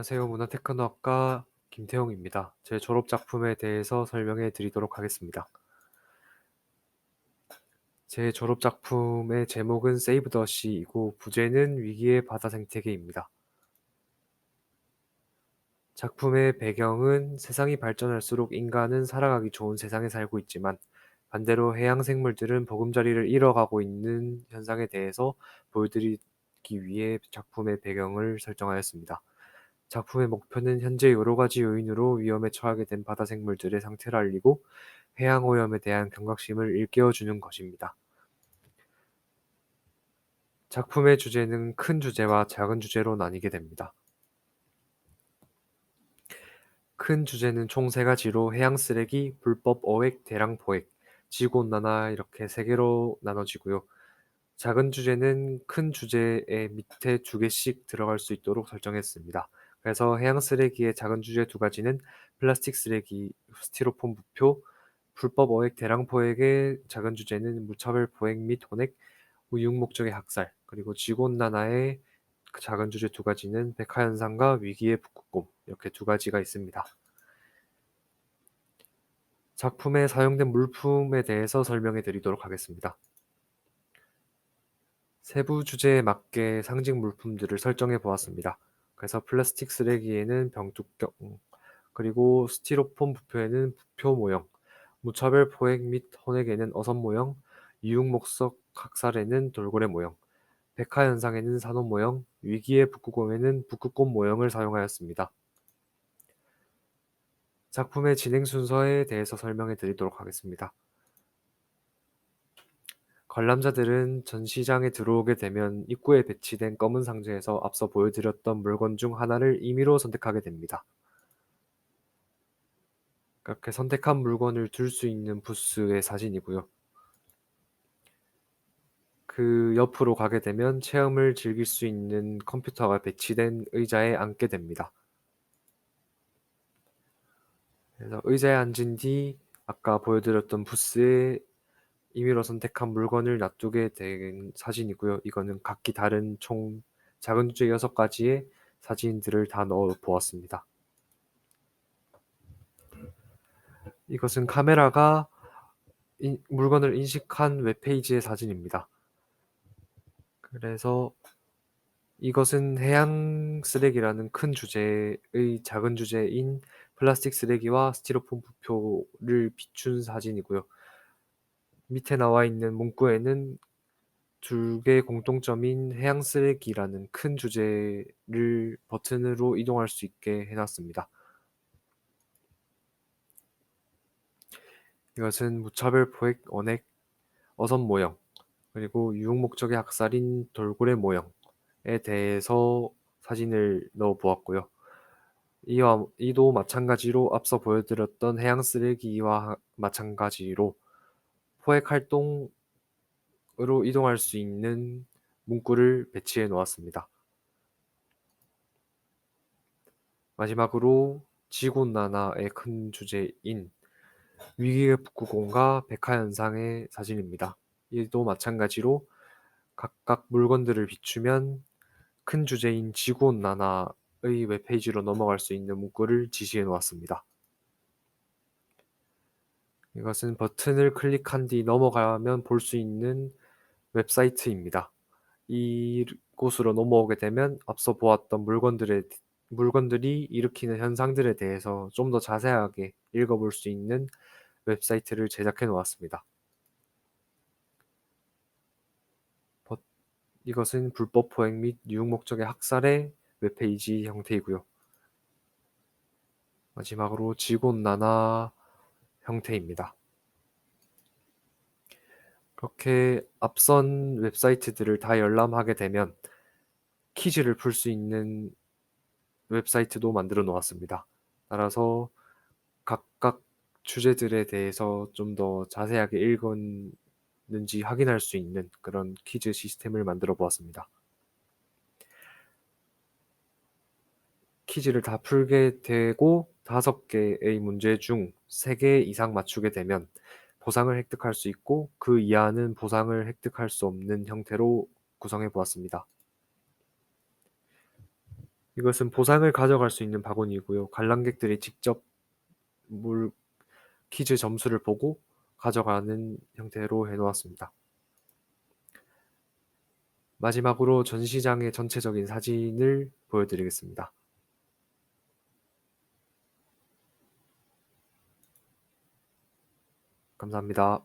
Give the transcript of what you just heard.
안녕하세요. 문화테크노학과 김태용입니다. 제 졸업 작품에 대해서 설명해 드리도록 하겠습니다. 제 졸업 작품의 제목은 세이브 더 시이고 부제는 위기의 바다 생태계입니다. 작품의 배경은 세상이 발전할수록 인간은 살아가기 좋은 세상에 살고 있지만 반대로 해양 생물들은 보금자리를 잃어가고 있는 현상에 대해서 보여드리기 위해 작품의 배경을 설정하였습니다. 작품의 목표는 현재 여러 가지 요인으로 위험에 처하게 된 바다 생물들의 상태를 알리고 해양 오염에 대한 경각심을 일깨워 주는 것입니다. 작품의 주제는 큰 주제와 작은 주제로 나뉘게 됩니다. 큰 주제는 총 세 가지로 해양 쓰레기, 불법 어획, 대량 포획, 지구온난화 이렇게 세 개로 나눠지고요. 작은 주제는 큰 주제의 밑에 두 개씩 들어갈 수 있도록 설정했습니다. 그래서 해양 쓰레기의 작은 주제 두 가지는 플라스틱 쓰레기, 스티로폼 부표, 불법 어획 대량 포획의 작은 주제는 무차별 포획 및 혼액, 우육 목적의 학살, 그리고 지구온난화의 그 작은 주제 두 가지는 백화현상과 위기의 북극곰 이렇게 두 가지가 있습니다. 작품에 사용된 물품에 대해서 설명해 드리도록 하겠습니다. 세부 주제에 맞게 상징 물품들을 설정해 보았습니다. 그래서 플라스틱 쓰레기에는 병뚜껑, 그리고 스티로폼 부표에는 부표 모형, 무차별 포획 및 혼액에는 어선 모형, 이육목석 학살에는 돌고래 모형, 백화 현상에는 산호 모형, 위기의 북극곰에는 북극곰 모형을 사용하였습니다. 작품의 진행 순서에 대해서 설명해 드리도록 하겠습니다. 관람자들은 전시장에 들어오게 되면 입구에 배치된 검은 상자에서 앞서 보여드렸던 물건 중 하나를 임의로 선택하게 됩니다. 그렇게 선택한 물건을 둘 수 있는 부스의 사진이고요. 그 옆으로 가게 되면 체험을 즐길 수 있는 컴퓨터가 배치된 의자에 앉게 됩니다. 그래서 의자에 앉은 뒤 아까 보여드렸던 부스에 임의로 선택한 물건을 놔두게 된 사진이고요. 이거는 각기 다른 총 작은 주제 6가지의 사진들을 다 넣어 보았습니다. 이것은 카메라가 인, 물건을 인식한 웹페이지의 사진입니다. 그래서 이것은 해양 쓰레기라는 큰 주제의 작은 주제인 플라스틱 쓰레기와 스티로폼 부표를 비춘 사진이고요. 밑에 나와 있는 문구에는 두 개의 공통점인 해양 쓰레기라는 큰 주제를 버튼으로 이동할 수 있게 해놨습니다. 이것은 무차별 포획 언액 어선 모형 그리고 유흥 목적의 학살인 돌고래 모형에 대해서 사진을 넣어 보았고요. 이와 이도 마찬가지로 앞서 보여드렸던 해양 쓰레기와 마찬가지로 포획 활동으로 이동할 수 있는 문구를 배치해 놓았습니다. 마지막으로 지구온난화의 큰 주제인 위기의 북극곰과 백화현상의 사진입니다. 이도 마찬가지로 각각 물건들을 비추면 큰 주제인 지구온난화의 웹페이지로 넘어갈 수 있는 문구를 지시해 놓았습니다. 이것은 버튼을 클릭한 뒤 넘어가면 볼 수 있는 웹사이트입니다. 이곳으로 넘어오게 되면 앞서 보았던 물건들의 물건들이 일으키는 현상들에 대해서 좀 더 자세하게 읽어볼 수 있는 웹사이트를 제작해 놓았습니다. 이것은 불법 포획 및 유흥 목적의 학살의 웹페이지 형태이고요. 마지막으로 지구온난화 형태입니다. 그렇게 앞선 웹사이트들을 다 열람하게 되면 퀴즈를 풀 수 있는 웹사이트도 만들어 놓았습니다. 따라서 각각 주제들에 대해서 좀 더 자세하게 읽었는지 확인할 수 있는 그런 퀴즈 시스템을 만들어 보았습니다. 퀴즈를 다 풀게 되고 다섯 개의 문제 중 세 개 이상 맞추게 되면 보상을 획득할 수 있고 그 이하는 보상을 획득할 수 없는 형태로 구성해 보았습니다. 이것은 보상을 가져갈 수 있는 바구니이고요. 관람객들이 직접 물 퀴즈 점수를 보고 가져가는 형태로 해 놓았습니다. 마지막으로 전시장의 전체적인 사진을 보여드리겠습니다. 감사합니다.